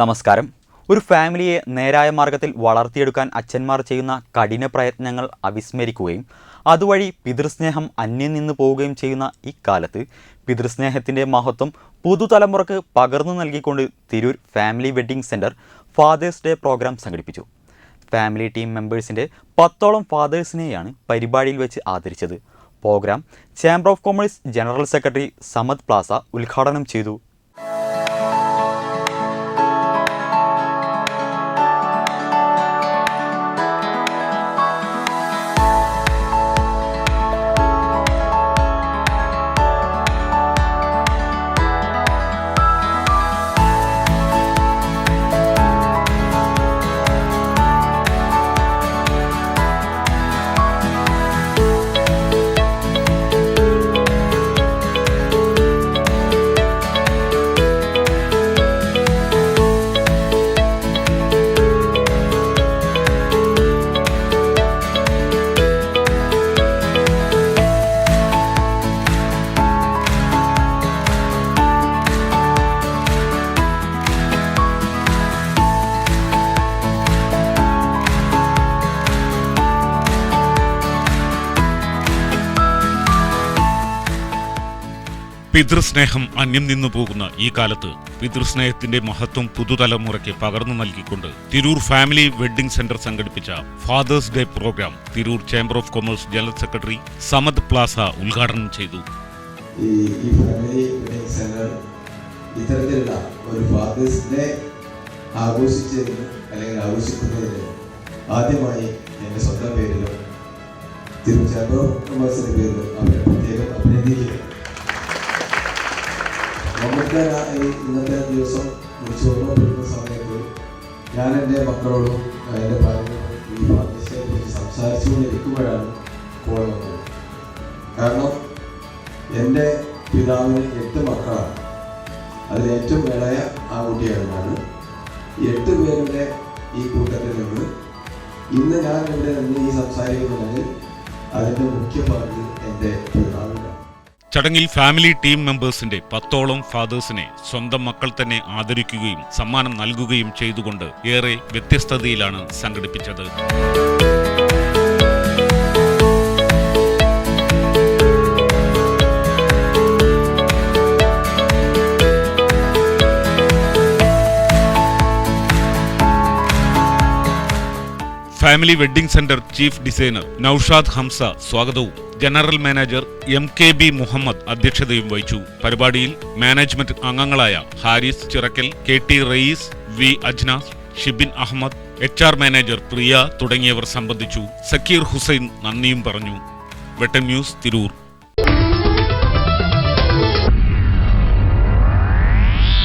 നമസ്കാരം. ഒരു ഫാമിലിയെ നേരായ മാർഗത്തിൽ വളർത്തിയെടുക്കാൻ അച്ഛന്മാർ ചെയ്യുന്ന കഠിന പ്രയത്നങ്ങൾ അവിസ്മരിക്കുകയും അതുവഴി പിതൃസ്നേഹം അന്യം നിന്ന് പോവുകയും ചെയ്യുന്ന ഇക്കാലത്ത് പിതൃസ്നേഹത്തിന്റെ മഹത്വം പുതുതലമുറക്ക് പകർന്നു നൽകിക്കൊണ്ട് Tirur family wedding centre fathers day programme സംഘടിപ്പിച്ചു. ഫാമിലി ടീം മെമ്പേഴ്സിന്റെ പത്തോളം ഫാദേഴ്സിനെയാണ് പരിപാടിയിൽ വെച്ച് ആദരിച്ചത്. Programme chamber of commerce general secretary Samad Plaza ഉദ്ഘാടനം ചെയ്തു. പിതൃസ്നേഹം അന്യം നിന്നു പോകുന്ന ഈ കാലത്ത് പിതൃസ്നേഹത്തിന്റെ മഹത്വം പുതുതലമുറയ്ക്ക് പകർന്നു നൽകിക്കൊണ്ട് തിരൂർ ഫാമിലി വെഡ്ഡിംഗ് സെന്റർ സംഘടിപ്പിച്ച fathers day programme Tirur chamber of commerce general secretary Samad Plaza ഉദ്ഘാടനം ചെയ്തു. ഈ ഒരു ഫാദേഴ്സ് ഡേ അല്ലെങ്കിൽ ആദ്യമായി എന്റെ സ്വന്തം പേരിലും തിരുച്ചാമ്പോ കൊമേഴ്സിന്റെ പേരിലും അവരെ ഈ ഇന്നത്തെ ദിവസം വിളിച്ചു ഓർമ്മപ്പെടുന്ന സമയത്ത് ഞാൻ എന്റെ മക്കളോടും എന്റെ ഭാര്യയോടും ഈ പാർട്ടിസിനെ കുറിച്ച് സംസാരിച്ചുകൊണ്ടിരിക്കുമ്പോഴാണ് കോൾ വന്നത്. കാരണം എന്റെ പിതാവിന് എട്ട് മക്കളാണ്. അതിൽ ഏറ്റവും ഇളയ ആ കുട്ടിയായിരുന്നാണ് എട്ട് പേരുടെ ഈ കൂട്ടത്തിൽ നിന്ന് ഇന്ന് ഞാൻ ഇവിടെ നിന്ന് ഈ സംസാരിക്കുന്നുണ്ടെങ്കിൽ അതിന്റെ മുഖ്യ പങ്ക് എന്റെ പിതാവിനാണ് ചടങ്ങിൽ ഫാമിലി ടീം മെമ്പേഴ്സിന്റെ പത്തോളം ഫാദേഴ്സിനെ സ്വന്തം മക്കൾ തന്നെ ആദരിക്കുകയും സമ്മാനം നൽകുകയും ചെയ്തുകൊണ്ട് ഏറെ വ്യത്യസ്തതയിലാണ് സംഘടിപ്പിച്ചത്. Family wedding centre chief designer Naushad Hamza സ്വാഗതവും. General manager M K B Muhammad അധ്യക്ഷതയും വഹിച്ചു. പരിപാടിയിൽ മാനേജ്മെന്റ് അംഗങ്ങളായ Haris Chirakkal K T Raees V Ajnas Shibin Ahammed H R manager Priya തുടങ്ങിയവർ സംബന്ധിച്ചു. സക്കീർ ഹുസൈൻ നന്ദിയും പറഞ്ഞു. വെട്ടൻ ന്യൂസ് തിരൂർ.